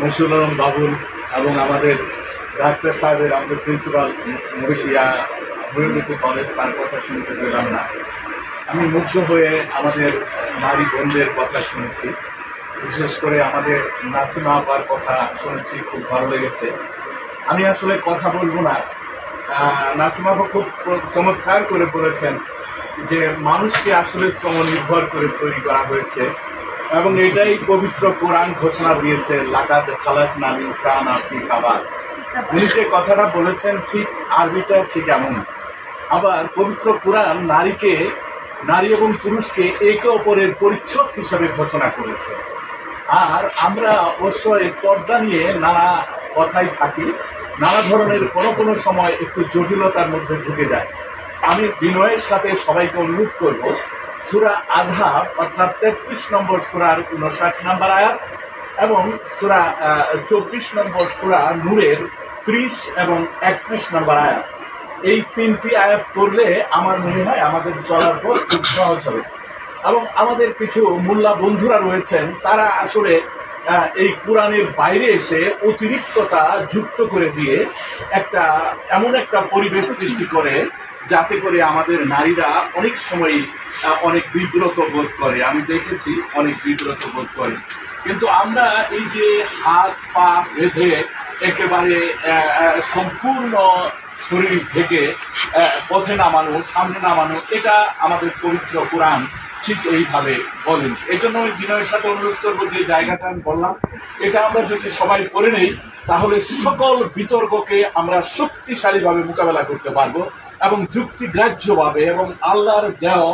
মশুর আলম বাবুল এবং আমাদের ডাক্তার সাহেবের আমাদের প্রিন্সিপাল মুরিয়া কলেজ, তার কথা শুনতে পেলাম না। আমি মুগ্ধ হয়ে আমাদের নারী বোনদের কথা শুনেছি। বিশেষ করে আমাদের নাসিমা আপার কথা শুনেছি, খুব ভালো লেগেছে। আমি আসলে কথা বলব না। নাসিমা আপা খুব চমৎকার করে বলেছেন যে, মানুষকে আসলে শ্রম নির্ভর করে তৈরি করা হয়েছে। এবং এটাই পবিত্র কোরআন ঘোষণা দিয়েছে লাকাত খালাক নাম ইনসান আপনি খাবার উনি যে কথাটা বলেছেন, ঠিক আরবিটা ঠিক এমন। আবার পবিত্র কোরআন নারীকে, নারী এবং পুরুষকে একে অপরের পরিচ্ছদ হিসাবে ঘোষণা করেছে। আর আমরা অবশ্যই পর্দা নিয়ে নানা কথাই থাকি, নানা ধরনের কোনো কোনো সময় একটু জটিলতার মধ্যে ঢুকে যায়। আমি বিনয়ের সাথে সবাইকে অনুরোধ করব সুরা আধা অর্থাৎ তেত্রিশ নম্বর সুরার উনষাট নম্বর আয়াত এবং সুরা চব্বিশ নম্বর সুরা নূরের ত্রিশ এবং একত্রিশ নম্বর আয়াত। এই তিনটি আয়াত করলে আমার মনে হয় আমাদের চলার পর খুব সহজ হবে। এবং আমাদের কিছু মোল্লা বন্ধুরা রয়েছেন, তারা আসলে এই কোরআনের বাইরে এসে অতিরিক্ততা যুক্ত করে দিয়ে একটা, এমন একটা পরিবেশ সৃষ্টি করে যাতে করে আমাদের নারীরা অনেক সময় অনেক বিব্রত বোধ করে। আমি দেখেছি অনেক বিব্রত বোধ করে। কিন্তু আমরা এই যে হাত, পা বেঁধে একেবারে সম্পূর্ণ শরীর থেকে পথে নামানো, সামনে নামানো, এটা আমাদের পবিত্র কোরআন। ঠিক এইভাবে বলেন। এই জন্য আমি বিনয়ের সাথে অনুরোধ করব যে জায়গাটা আমি বললাম, এটা আমরা যদি সবাই করে নেই, তাহলে সকল বিতর্ককে আমরা শক্তিশালীভাবে মোকাবেলা করতে পারব এবং যুক্তিগ্রাহ্যভাবে এবং আল্লাহর দেওয়া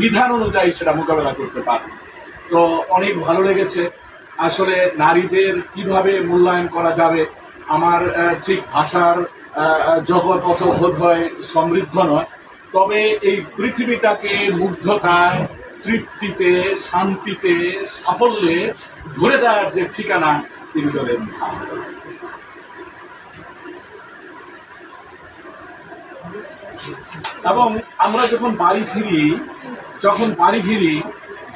বিধান অনুযায়ী সেটা মোকাবেলা করতে পারব। তো অনেক ভালো লেগেছে। আসলে নারীদের কীভাবে মূল্যায়ন করা যাবে, আমার ঠিক ভাষার জগৎ অত বোধ হয়, সমৃদ্ধ নয়। তবে এই পৃথিবীটাকে মুগ্ধতায় তৃপ্তিতে, শান্তিতে, সাফল্যে ধরে দেওয়ার যে ঠিকানা তিনি বলেন এবং আমরা যখন বাড়ি ফিরি, যখন বাড়ি ফিরি,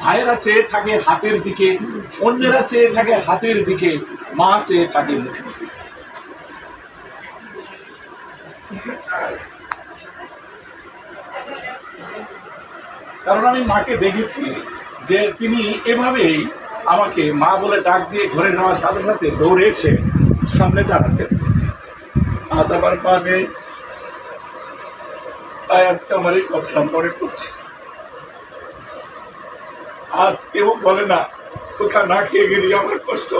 ভাইয়েরা চেয়ে থাকে হাতের দিকে, অন্যেরা চেয়ে থাকে হাতের দিকে, মা চেয়ে থাকে মুখের দিকে। কারণ আমি মাকে দেখেছি যে তিনি এভাবেই আমাকে মা বলে ডাক দিয়ে ঘরে নেওয়ার সাথে সাথে দৌড়ে এসে সামনে দাঁড়াতেন আজ আমার পা তাই আজকে আমার এই কথা মনে করছে। আজ কেউ বলে না কোথা না খেয়ে গেলে আমার কষ্ট।